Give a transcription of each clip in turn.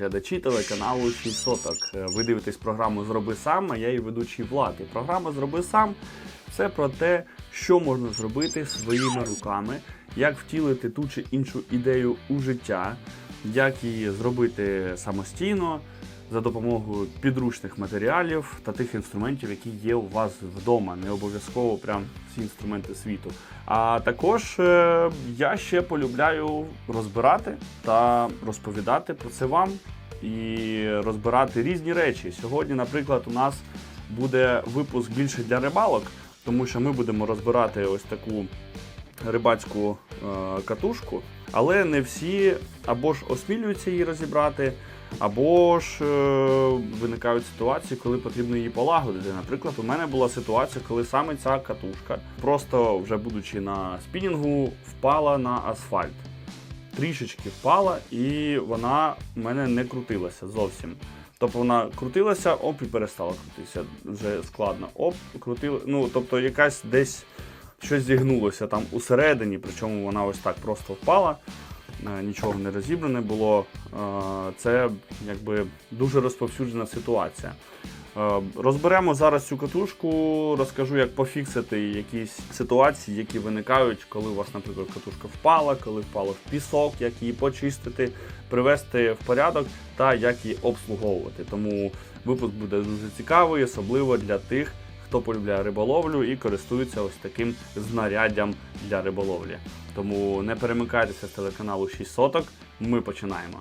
глядачі телеканалу 6 соток. Е, Ви дивитесь програму Зроби сам, а я її ведучий Влад. І програма Зроби сам це про те, що можна зробити своїми руками, як втілити ту чи іншу ідею у життя, як її зробити самостійно за допомогою підручних матеріалів та тих інструментів, які є у вас вдома. Не обов'язково прям всі інструменти світу. А також е, я ще полюбляю розбирати та розповідати про це вам і розбирати різні речі. Сьогодні, наприклад, у нас буде випуск більше для рибалок, тому що ми будемо розбирати ось таку рибацьку е, катушку, але не всі або ж осмілюються її розібрати, або ж е, виникають ситуації, коли потрібно її полагодити. Наприклад, у мене була ситуація, коли саме ця катушка, просто вже будучи на спінінгу, впала на асфальт. Трішечки впала, і вона в мене не крутилася зовсім. Тобто вона крутилася, оп, і перестала крутитися. Вже складно. Оп, крутила. Ну, тобто якась десь щось зігнулося там усередині, причому вона ось так просто впала, нічого не розібране було. Е, Це якби дуже розповсюджена ситуація. Е, Розберемо зараз цю катушку, розкажу, як пофіксити якісь ситуації, які виникають, коли у вас, наприклад, катушка впала, коли впала в пісок, як її почистити, привести в порядок та як її обслуговувати. Тому випуск буде дуже цікавий, особливо для тих, хто полюбляє риболовлю і користується ось таким знаряддям для риболовлі. Тому не перемикайтеся з телеканалу 6 соток. Ми починаємо.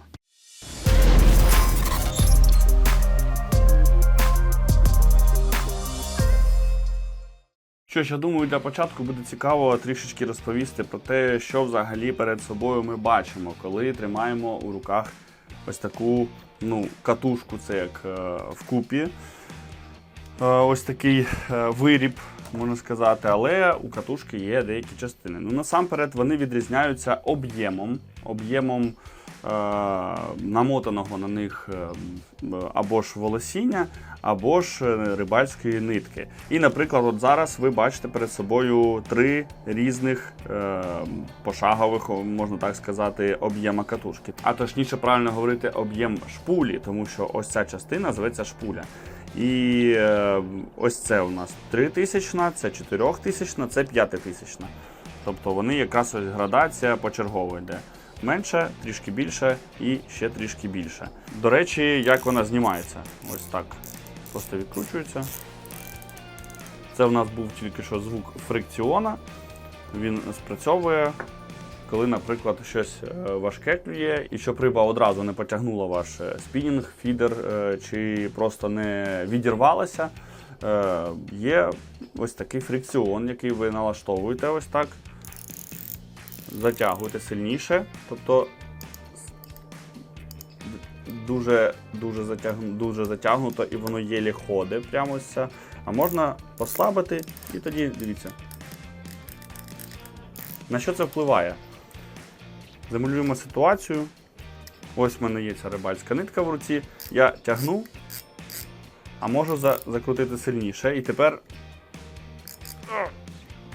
Що ж, я думаю, для початку буде цікаво трішечки розповісти про те, що взагалі перед собою ми бачимо, коли тримаємо у руках ось таку ну, катушку, це як е, вкупі. Е, ось такий е, виріб, можна сказати, але у катушки є деякі частини. Ну, насамперед, вони відрізняються об'ємом, об'ємом е, намотаного на них або ж волосіння, або ж рибальської нитки. І, наприклад, от зараз ви бачите перед собою три різних пошагових, можна так сказати, об'єма катушки. А точніше, правильно говорити, об'єм шпулі, тому що ось ця частина зветься шпуля. І е, ось це у нас 3000, це 4000, це 5000. Тобто вони якраз ось градація почергово йде. Менше, трішки більше і ще трішки більше. До речі, як вона знімається? Ось так. Просто відкручується. Це в нас був тільки що звук фрикціона. Він спрацьовує, коли, наприклад, щось е, важке клює, і щоб риба одразу не потягнула ваш е, спінінг, фідер е, чи просто не відірвалася. Є ось такий фрикціон, який ви налаштовуєте ось так. Затягуєте сильніше, тобто дуже, дуже, затягну, дуже затягнуто і воно єлі ходить прямо ось це. А можна послабити і тоді дивіться. На що це впливає? Замалюємо ситуацію. Ось в мене є ця рибальська нитка в руці. Я тягну, а можу за- закрутити сильніше. І тепер.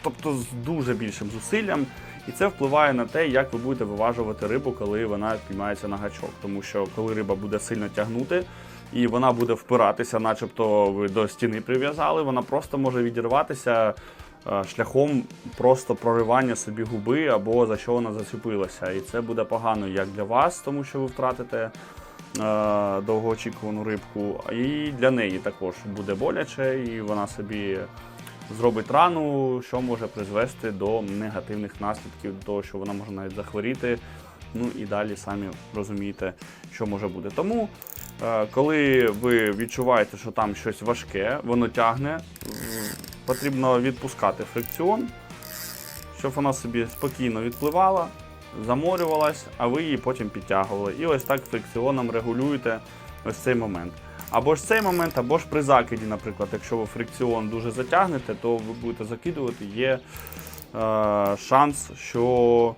Тобто з дуже більшим зусиллям. І це впливає на те, як ви будете виважувати рибу, коли вона піймається на гачок. Тому що коли риба буде сильно тягнути і вона буде впиратися, начебто ви до стіни прив'язали, вона просто може відірватися шляхом просто проривання собі губи або за що вона зачепилася. І це буде погано як для вас, тому що ви втратите е, довгоочікувану рибку, і для неї також буде боляче, і вона собі зробить рану, що може призвести до негативних наслідків, до того, що вона може навіть захворіти. Ну і далі самі розумієте, що може бути. Тому, е, коли ви відчуваєте, що там щось важке, воно тягне, потрібно відпускати фрикціон, щоб вона собі спокійно відпливала, заморювалась, а ви її потім підтягували. І ось так фрикціоном регулюєте ось цей момент. Або ж цей момент, або ж при закиді, наприклад, якщо ви фрикціон дуже затягнете, то ви будете закидувати, є е, шанс, що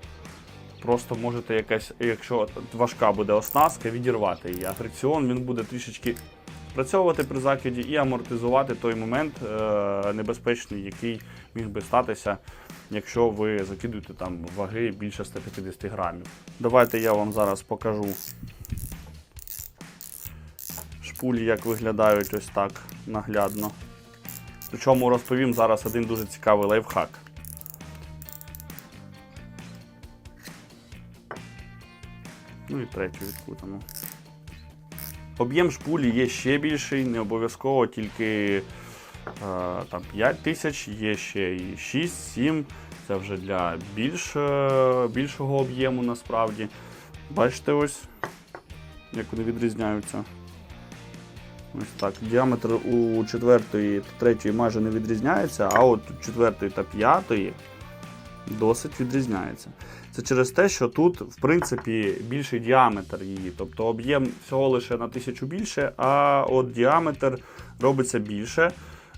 просто можете якась, якщо важка буде оснастка, відірвати її. А фрикціон він буде трішечки спрацьовувати при закиді і амортизувати той момент е, небезпечний, який міг би статися, якщо ви закидуєте там ваги більше 150 грамів. Давайте я вам зараз покажу шпулі, як виглядають ось так наглядно. Причому розповім зараз один дуже цікавий лайфхак. Ну і третю відкутимо. Об'єм шпулі є ще більший, не обов'язково тільки е, там 5 тисяч, є ще і 6-7. Це вже для більш, е, більшого об'єму насправді. Бачите ось, як вони відрізняються. Ось так. Діаметр у четвертої та третьої майже не відрізняється, а от у четвертої та п'ятої досить відрізняється. Це через те, що тут, в принципі, більший діаметр її. Тобто об'єм всього лише на тисячу більше, а от діаметр робиться більше.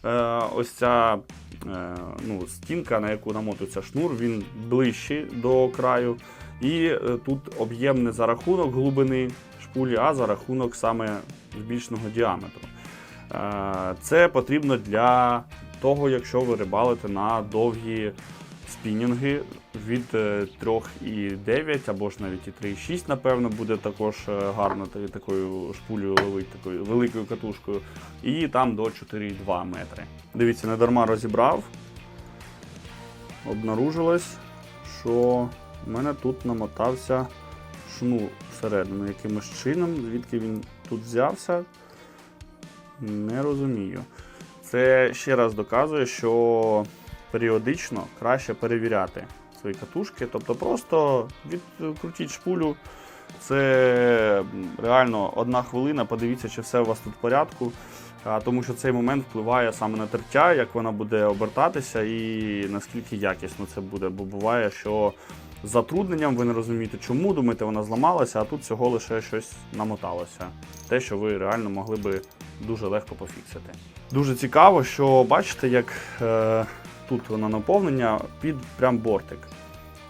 Е, ось ця е, ну, стінка, на яку намотується шнур, він ближчий до краю. І е, тут об'єм не за рахунок глибини шпулі, а за рахунок саме збільшеного діаметру. Це потрібно для того, якщо ви рибалите на довгі спінінги від е, 3,9 або ж навіть і 3,6, напевно, буде також е, гарно такою шпулею ловити, такою великою катушкою. І там до 4,2 метри. Дивіться, не дарма розібрав. Обнаружилось, що в мене тут намотався шнур всередину якимось чином. Звідки він тут взявся, не розумію. Це ще раз доказує, що періодично краще перевіряти свої катушки. Тобто просто відкрутіть шпулю. Це реально одна хвилина, подивіться, чи все у вас тут в порядку. Тому що цей момент впливає саме на тертя, як вона буде обертатися і наскільки якісно це буде. Бо буває, що з затрудненням ви не розумієте, чому думаєте, вона зламалася, а тут всього лише щось намоталося. Те, що ви реально могли би дуже легко пофіксити. Дуже цікаво, що бачите, як е, тут воно наповнення під прям бортик.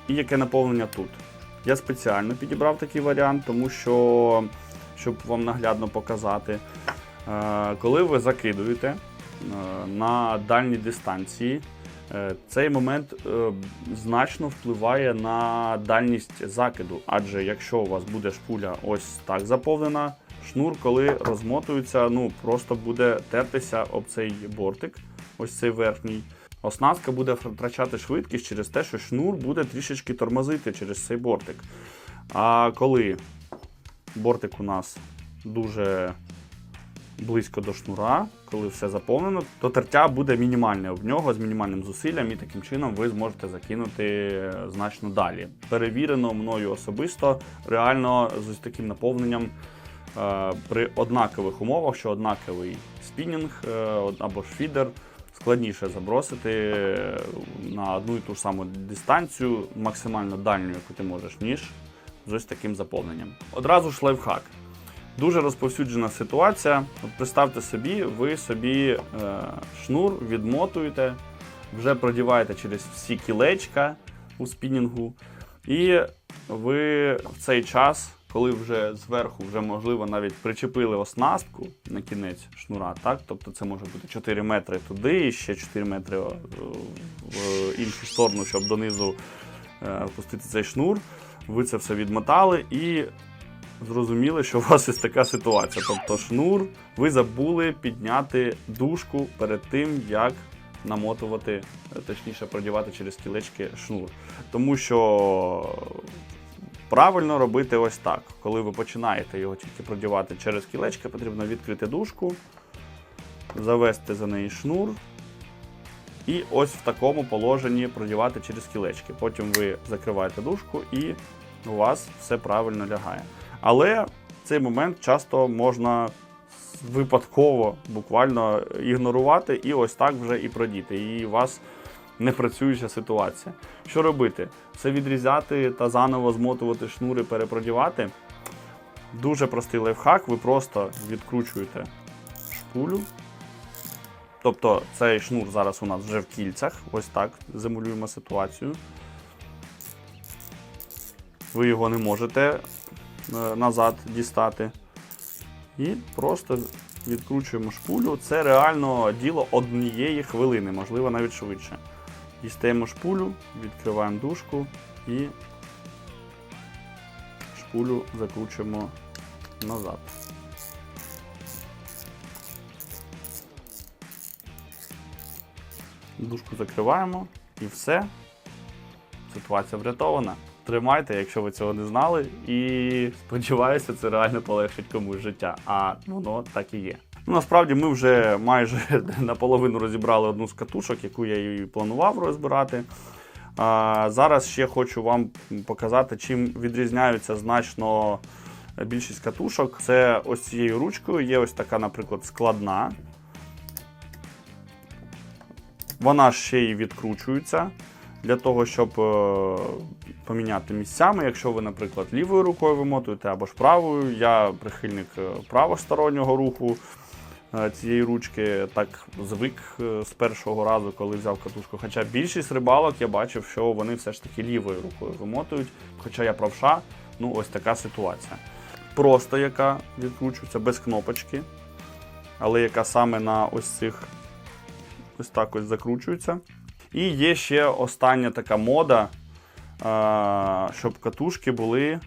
І яке наповнення тут. Я спеціально підібрав такий варіант, тому що, щоб вам наглядно показати, е, коли ви закидуєте е, на дальній дистанції, е, цей момент значно впливає на дальність закиду. Адже якщо у вас буде шпуля ось так заповнена, шнур, коли розмотується, ну просто буде тертися об цей бортик, ось цей верхній. Оснастка буде втрачати швидкість через те, що шнур буде трішечки тормозити через цей бортик. А коли бортик у нас дуже близько до шнура, коли все заповнено, то тертя буде мінімальне об нього з мінімальним зусиллям, і таким чином ви зможете закинути значно далі. Перевірено мною особисто, реально з ось таким наповненням е, при однакових умовах, що однаковий спінінг е, або ж фідер. Складніше забросити на одну і ту ж саму дистанцію, максимально дальню, яку ти можеш, ніж з ось таким заповненням. Одразу ж лайфхак. Дуже розповсюджена ситуація. От представте собі, ви собі е, шнур відмотуєте, вже продіваєте через всі кілечка у спінінгу, і ви в цей час, коли вже зверху, вже можливо навіть причепили оснастку на кінець шнура, так? тобто це може бути 4 метри туди і ще 4 метри е, в іншу сторону, щоб донизу е, пустити цей шнур. Ви це все відмотали і зрозуміли, що у вас є така ситуація. Тобто шнур, ви забули підняти дужку перед тим, як намотувати, е, точніше продівати через кілечки шнур. Тому що правильно робити ось так. Коли ви починаєте його тільки продівати через кілечки, потрібно відкрити дужку, завести за неї шнур. І ось в такому положенні продівати через кілечки. Потім ви закриваєте дужку і у вас все правильно лягає. Але цей момент часто можна випадково буквально ігнорувати і ось так вже і продіти. І вас не працююча ситуація. Що робити? Це відрізати та заново змотувати шнури, перепродівати. Дуже простий лайфхак, ви просто відкручуєте шпулю. Тобто цей шнур зараз у нас вже в кільцях, ось так замулюємо ситуацію. Ви його не можете е, назад дістати. І просто відкручуємо шпулю. Це реально діло однієї хвилини, можливо, навіть швидше. Дістаємо шпулю, відкриваємо дужку і шпулю закручуємо назад. Дужку закриваємо і все. Ситуація врятована. Тримайте, якщо ви цього не знали, і сподіваюся, це реально полегшить комусь життя. А воно так і є. Ну, насправді ми вже майже наполовину розібрали одну з катушок, яку я і планував розбирати. А, зараз ще хочу вам показати, чим відрізняються значно більшість катушок. Це ось цією ручкою. Є ось така, наприклад, складна. Вона ще й відкручується для того, щоб е, поміняти місцями. Якщо ви, наприклад, лівою рукою вимотуєте або ж правою. Я прихильник е, правостороннього руху цієї ручки, так звик е, з першого разу, коли взяв катушку. Хоча більшість рибалок я бачив, що вони все ж таки лівою рукою вимотують. Хоча я правша, ну ось така ситуація. Просто яка відкручується без кнопочки, але яка саме на ось цих ось так ось закручується. І є ще остання така мода, щоб катушки були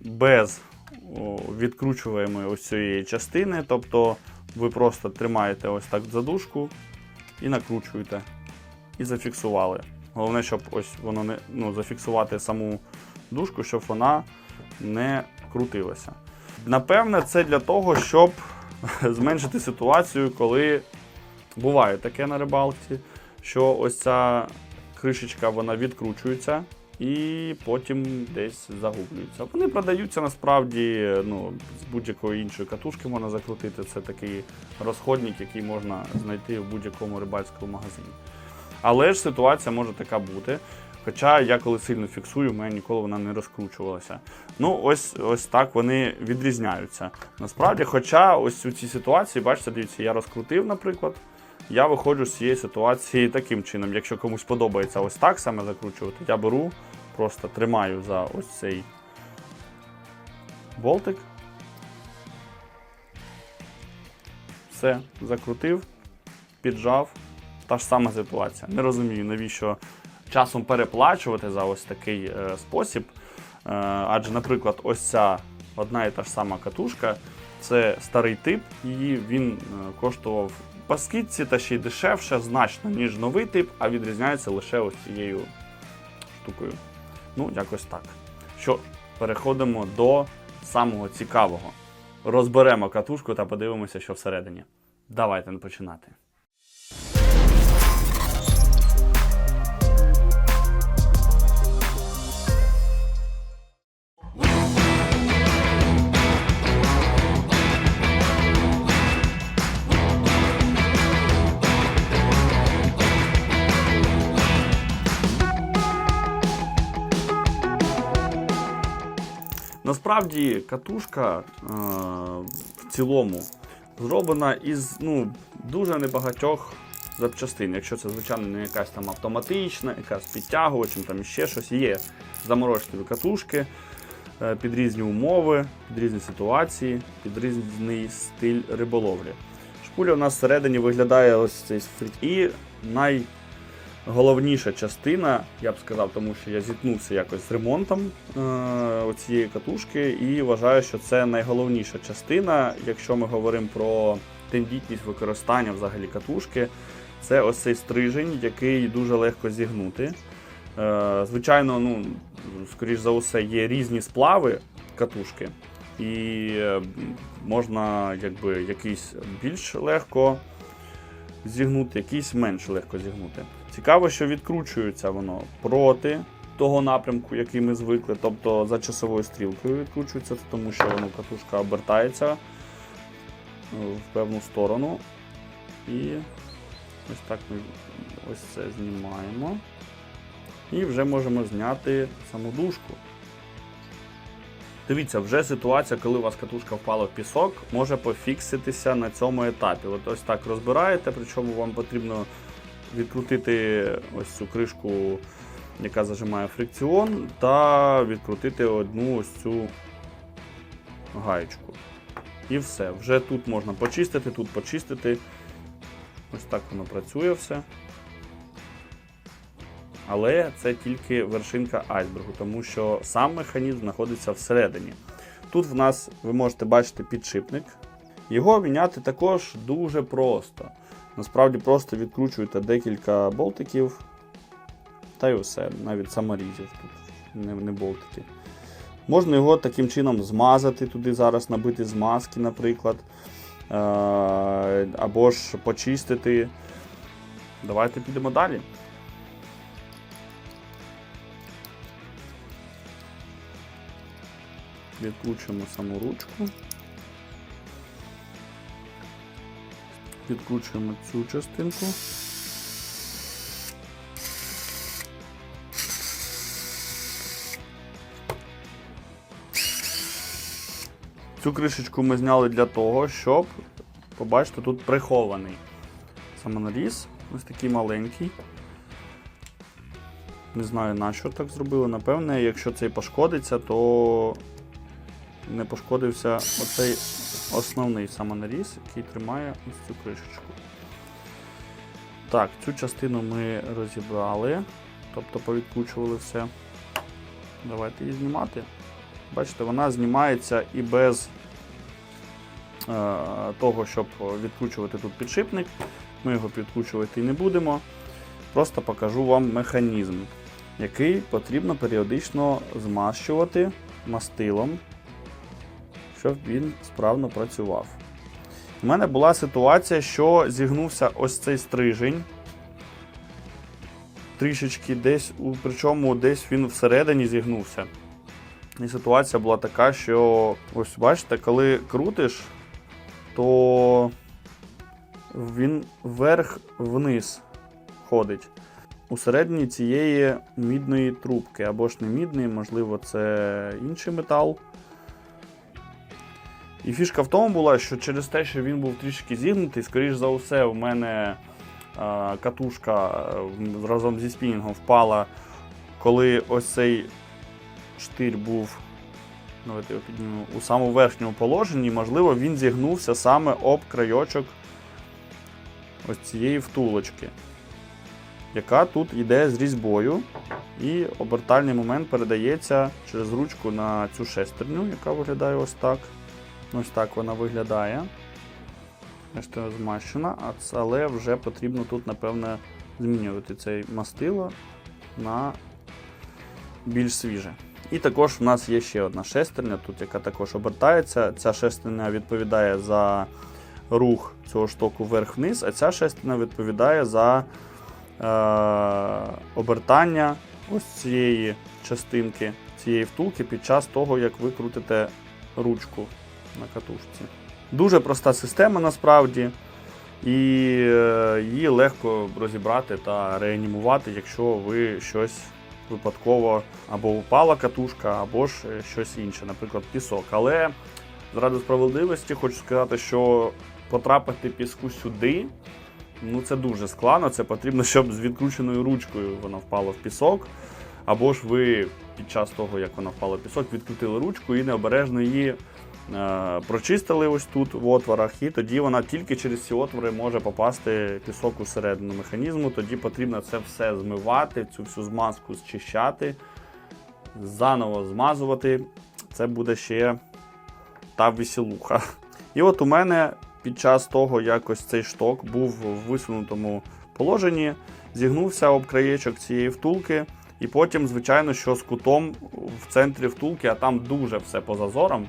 без відкручуваємої ось цієї частини. Тобто ви просто тримаєте ось так задушку і накручуєте. І зафіксували. Головне, щоб ось воно не ну, зафіксувати саму дужку, щоб вона не крутилася. Напевне, це для того, щоб зменшити ситуацію, коли буває таке на рибалці, що ось ця кришечка вона відкручується і потім десь загублюється. Вони продаються насправді ну, з будь-якої іншої катушки можна закрутити. Це такий розходник, який можна знайти в будь-якому рибальському магазині. Але ж ситуація може така бути. Хоча я коли сильно фіксую, в мене ніколи вона не розкручувалася. Ну, ось ось так вони відрізняються. Насправді, хоча ось у цій ситуації, бачите, дивіться, я розкрутив, наприклад. Я виходжу з цієї ситуації таким чином. Якщо комусь подобається ось так саме закручувати, я беру, просто тримаю за ось цей болтик. Все, закрутив, піджав. Та ж сама ситуація. Не розумію, навіщо часом переплачувати за ось такий е, спосіб. Е, адже, наприклад, ось ця одна і та ж сама катушка це старий тип, її він е, коштував по скидці та ще й дешевше значно, ніж новий тип, а відрізняється лише ось цією штукою. Ну, якось так. Що, переходимо до самого цікавого. Розберемо катушку та подивимося, що всередині. Давайте починати. Насправді катушка е, в цілому зроблена із ну, дуже небагатьох запчастин. Якщо це, звичайно, не якась там автоматична, якась підтягувачем, там ще щось є заморочливі катушки е, під різні умови, під різні ситуації, під різний стиль риболовлі. Шпуля у нас всередині виглядає ось цей фрик. І най головніша частина, я б сказав, тому що я зіткнувся якось з ремонтом е, цієї катушки, і вважаю, що це найголовніша частина, якщо ми говоримо про тендітність використання взагалі катушки. Це ось цей стрижень, який дуже легко зігнути. Е, звичайно, ну, скоріш за усе, є різні сплави катушки, і е, можна якби, якийсь більш легко зігнути, якийсь менш легко зігнути. Цікаво, що відкручується воно проти того напрямку, який ми звикли, тобто за часовою стрілкою відкручується, тому що воно катушка обертається е, в певну сторону. І ось так ми ось це знімаємо. І вже можемо зняти саму дужку. Дивіться, вже ситуація, коли у вас катушка впала в пісок, може пофікситися на цьому етапі. От ось так розбираєте, причому вам потрібно відкрутити ось цю кришку, яка зажимає фрикціон, та відкрутити одну ось цю гаєчку. І все. Вже тут можна почистити, тут почистити. Ось так воно працює все. Але це тільки вершинка айсбергу, тому що сам механізм знаходиться всередині. Тут в нас ви можете бачити підшипник. Його міняти також дуже просто. Насправді просто відкручуєте декілька болтиків, та й усе, навіть саморізів тут, не, не болтики. Можна його таким чином змазати туди зараз, набити змазки, наприклад. Е, або ж почистити. Давайте підемо далі. Відкручуємо саму ручку. Відкручуємо цю частинку. Цю кришечку ми зняли для того, щоб побачите, тут прихований самонаріз. Ось такий маленький. Не знаю, на що так зробили. Напевне, якщо цей пошкодиться, то не пошкодився оцей основний самонаріз, який тримає ось цю кришечку. Так, цю частину ми розібрали, тобто повідкручували все. Давайте її знімати. Бачите, вона знімається і без е, того, щоб відкручувати тут підшипник. Ми його підкручувати не будемо. Просто покажу вам механізм, який потрібно періодично змащувати мастилом, щоб він справно працював. У мене була ситуація, що зігнувся ось цей стрижень. Трішечки десь, причому десь він всередині зігнувся. І ситуація була така, що ось бачите, коли крутиш, то він вверх-вниз ходить. Усередині цієї мідної трубки, або ж не мідної, можливо, це інший метал. І фішка в тому була, що через те, що він був трішки зігнутий, скоріш за все, у мене катушка е, разом зі спінінгом впала, коли ось цей штир був давайте його піднімемо, у самому верхньому положенні, можливо, він зігнувся саме об крайочок ось цієї втулочки, яка тут йде з різьбою. І обертальний момент передається через ручку на цю шестерню, яка виглядає ось так. Ось так вона виглядає. Бачите, змащена, але вже потрібно тут, напевне, змінювати цей мастило на більш свіже. І також у нас є ще одна шестерня, тут, яка також обертається. Ця шестерня відповідає за рух цього штоку вверх-вниз, а ця шестерня відповідає за е, обертання ось цієї частинки, цієї втулки під час того, як ви крутите ручку на катушці. Дуже проста система насправді, і е, її легко розібрати та реанімувати, якщо ви щось випадково або впала катушка, або ж е, щось інше, наприклад, пісок. Але заради справедливості хочу сказати, що потрапити піску сюди. Ну, це дуже складно. Це потрібно, щоб з відкрученою ручкою вона впала в пісок. Або ж ви під час того, як вона впала в пісок, відкрутили ручку і необережно її прочистили ось тут в отворах, і тоді вона тільки через ці отвори може попасти пісок у середину механізму. Тоді потрібно це все змивати, цю всю змазку зчищати, заново змазувати. Це буде ще та веселуха. І от у мене під час того, як цей шток був в висунутому положенні, зігнувся об краєчок цієї втулки. І потім, звичайно, що з кутом в центрі втулки, а там дуже все по зазорам.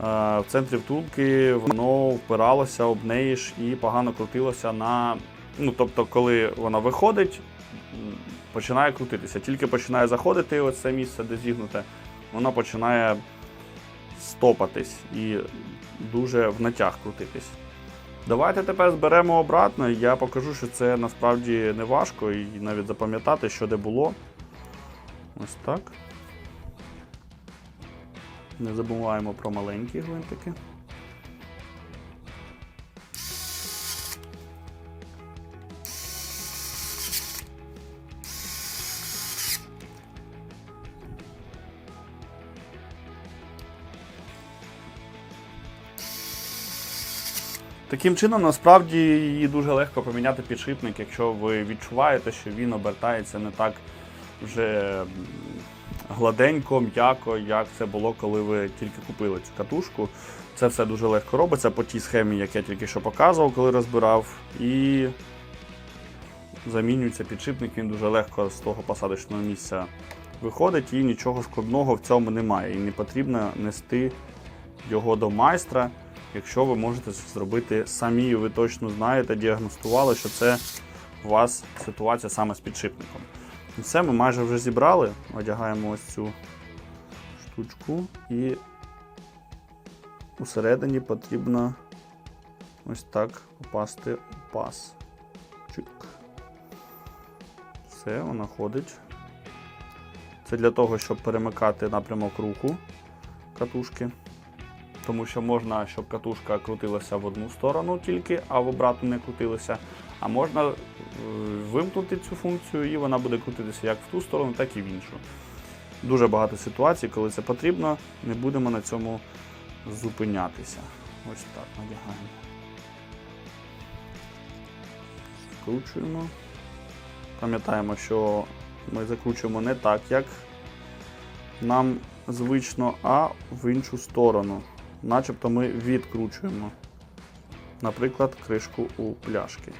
Е, В центрі втулки воно впиралося об неї ж і погано крутилося на. Ну, тобто, коли вона виходить, починає крутитися. Тільки починає заходити оце місце, де зігнуте, вона починає стопатись і дуже в натяг крутитись. Давайте тепер зберемо обратно. Я покажу, що це насправді не важко і навіть запам'ятати, що де було. Ось так. Не забуваємо про маленькі гвинтики. Таким чином, насправді її дуже легко поміняти підшипник, якщо ви відчуваєте, що він обертається не так вже гладенько, м'яко, як це було, коли ви тільки купили цю катушку. Це все дуже легко робиться по тій схемі, як я тільки що показував, коли розбирав. І замінюється підшипник, він дуже легко з того посадочного місця виходить, і нічого складного в цьому немає. І не потрібно нести його до майстра, якщо ви можете зробити самі, ви точно знаєте, діагностували, що це у вас ситуація саме з підшипником. Все, ми майже вже зібрали. Одягаємо ось цю штучку і усередині потрібно ось так попасти у паз. Чик. Все, вона ходить. Це для того, щоб перемикати напрямок руху катушки. Тому що можна, щоб катушка крутилася в одну сторону тільки, а в обратну не крутилася. А можна вимкнути цю функцію і вона буде крутитися як в ту сторону, так і в іншу. Дуже багато ситуацій, коли це потрібно, не будемо на цьому зупинятися. Ось так надягаємо. Закручуємо. Пам'ятаємо, що ми закручуємо не так, як нам звично, а в іншу сторону. Начебто ми відкручуємо, наприклад, кришку у пляшки.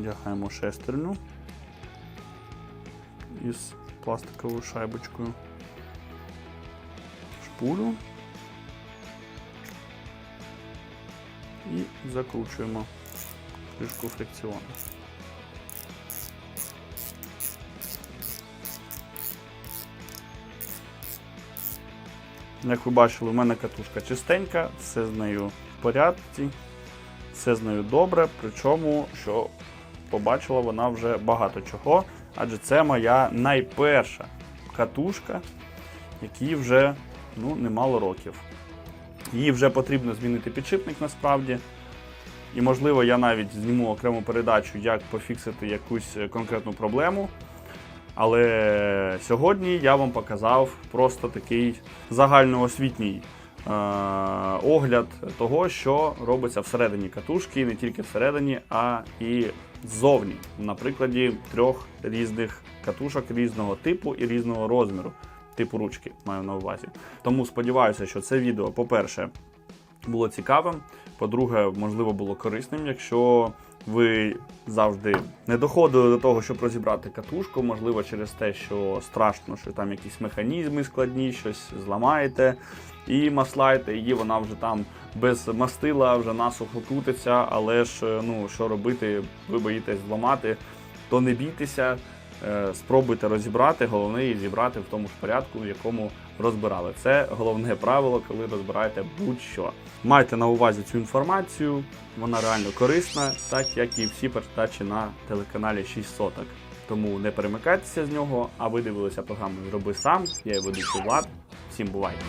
Надягаємо шестерню із пластиковою шайбочкою. Шпулю. І закручуємо кришку фрикціону. Як ви бачили, у мене катушка чистенька, все з нею в порядку, все з нею добре, причому, що побачила вона вже багато чого, адже це моя найперша катушка, якій вже ну, немало років. Їй вже потрібно змінити підшипник насправді. І, можливо, я навіть зніму окрему передачу, як пофіксити якусь е, конкретну проблему. Але сьогодні я вам показав просто такий загальноосвітній е- огляд того, що робиться всередині катушки, і не тільки всередині, а і ззовні. На прикладі трьох різних катушок різного типу і різного розміру, типу ручки маю на увазі. Тому сподіваюся, що це відео, по-перше, було цікавим. По-друге, можливо, було корисним, якщо ви завжди не доходили до того, щоб розібрати катушку, можливо, через те, що страшно, що там якісь механізми складні, щось зламаєте і маслаєте її, вона вже там без мастила, вже насухо крутиться, але ж ну що робити, ви боїтесь зламати, то не бійтеся. Е, Спробуйте розібрати, головне її зібрати в тому ж порядку, в якому розбирали. Це головне правило, коли розбираєте будь-що. Майте на увазі цю інформацію, вона реально корисна, так як і всі передачі на телеканалі 6 соток. Тому не перемикайтеся з нього, а ви дивилися програму Зроби сам. Я її ведучий Влад. Всім бувайте!